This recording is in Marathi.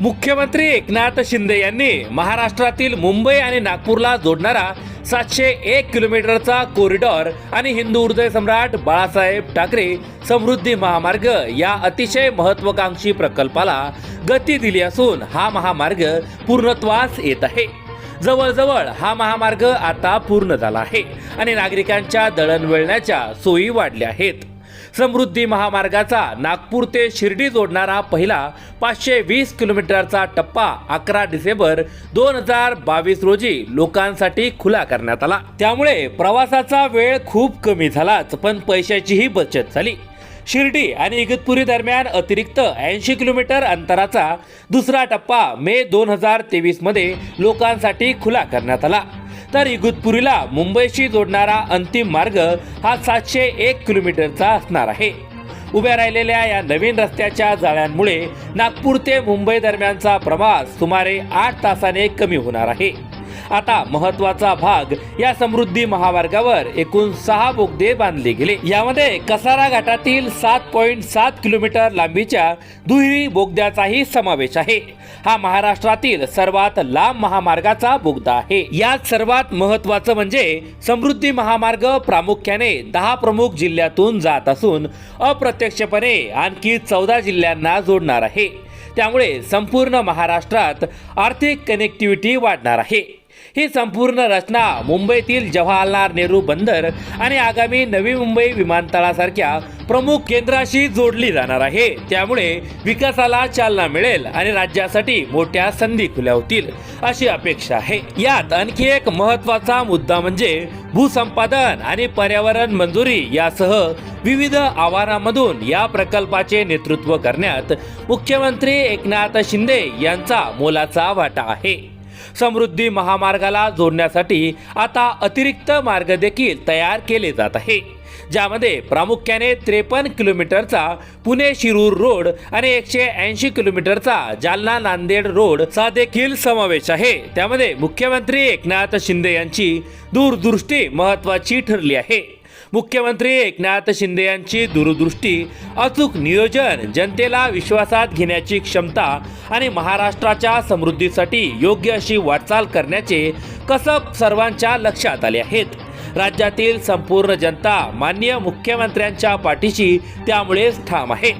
मुख्यमंत्री एकनाथ शिंदे यांनी महाराष्ट्रातील मुंबई आणि नागपूरला जोडणारा सातशे एक किलोमीटरचा कॉरिडॉर आणि हिंदू हृदय सम्राट बाळासाहेब ठाकरे समृद्धी महामार्ग या अतिशय महत्वाकांक्षी प्रकल्पाला गती दिली असून हा महामार्ग पूर्णत्वास येत आहे. जवळजवळ हा महामार्ग आता पूर्ण झाला आहे आणि नागरिकांच्या दळणवळणाच्या सोयी वाढल्या आहेत. समृद्धी महामार्गाचा नागपूर ते शिर्डी जोडणारा पहिला पाचशे वीस किलोमीटरचा टप्पा अकरा डिसेंबर दोन हजार बावीस रोजी लोकांसाठी खुला करण्यात आला. त्यामुळे प्रवासाचा वेळ खूप कमी झालाच पण पैशाचीही बचत झाली. शिर्डी आणि इगतपुरी दरम्यान अतिरिक्त ऐंशी किलोमीटर अंतराचा दुसरा टप्पा मे दोन हजार तेवीसमध्ये लोकांसाठी खुला करण्यात आला. तर इगतपुरीला मुंबईशी जोडणारा अंतिम मार्ग हा सातशे एक किलोमीटरचा असणार आहे. उभ्या राहिलेल्या या नवीन रस्त्याच्या जाळ्यांमुळे नागपूर ते मुंबई दरम्यानचा प्रवास सुमारे आठ तासाने कमी होणार आहे. आता महत्त्वाचा भाग या समृद्धी महामार्गावर एकूण सहा बोगदे बांधले गेले. यामध्ये कसारा घाटातील सात पॉईंट सात किलोमीटर लांबीच्या दुहेरी बोगद्याचाही समावेश आहे. हा महाराष्ट्रातील सर्वात लांब महामार्गाचा बोगदा आहे. यात सर्वात महत्वाचं म्हणजे समृद्धी महामार्ग प्रामुख्याने दहा प्रमुख जिल्ह्यातून जात असून अप्रत्यक्षपणे आणखी चौदा जिल्ह्यांना जोडणार आहे. त्यामुळे संपूर्ण महाराष्ट्रात आर्थिक कनेक्टिव्हिटी वाढणार आहे. ही संपूर्ण रचना मुंबईतील जवाहरलाल नेहरू बंदर आणि आगामी नवी मुंबई विमानतळासारख्या प्रमुख केंद्राशी जोडली जाणार आहे. त्यामुळे विकासाला चालना मिळेल आणि राज्यासाठी मोठ्या संधी खुल्या होतील अशी अपेक्षा आहे. यात आणखी एक महत्त्वाचा मुद्दा म्हणजे भूसंपादन आणि पर्यावरण मंजुरी यासह विविध आव्हानांमधून या प्रकल्पाचे नेतृत्व करण्यात मुख्यमंत्री एकनाथ शिंदे यांचा मोलाचा वाटा आहे. समृद्धी महामार्गाला जोडण्यासाठी आता अतिरिक्त मार्ग देखील तयार केले जात आहे ज्यामध्ये प्रामुख्याने त्रेपन्न किलोमीटरचा पुणे शिरूर रोड आणि एकशे ऐंशी किलोमीटरचा जालना नांदेड रोडचा देखील समावेश आहे. त्यामध्ये मुख्यमंत्री एकनाथ शिंदे यांची दूरदृष्टी महत्वाची ठरली आहे. मुख्यमंत्री एकनाथ शिंदे यांची दूरदृष्टी अचूक नियोजन जनतेला विश्वासात घेण्याची क्षमता आणि महाराष्ट्राच्या समृद्धीसाठी योग्य अशी वाटचाल करण्याचे कसब सर्वांच्या लक्षात आले आहेत. राज्यातील संपूर्ण जनता माननीय मुख्यमंत्र्यांच्या पाठीशी त्यामुळेच ठाम आहे.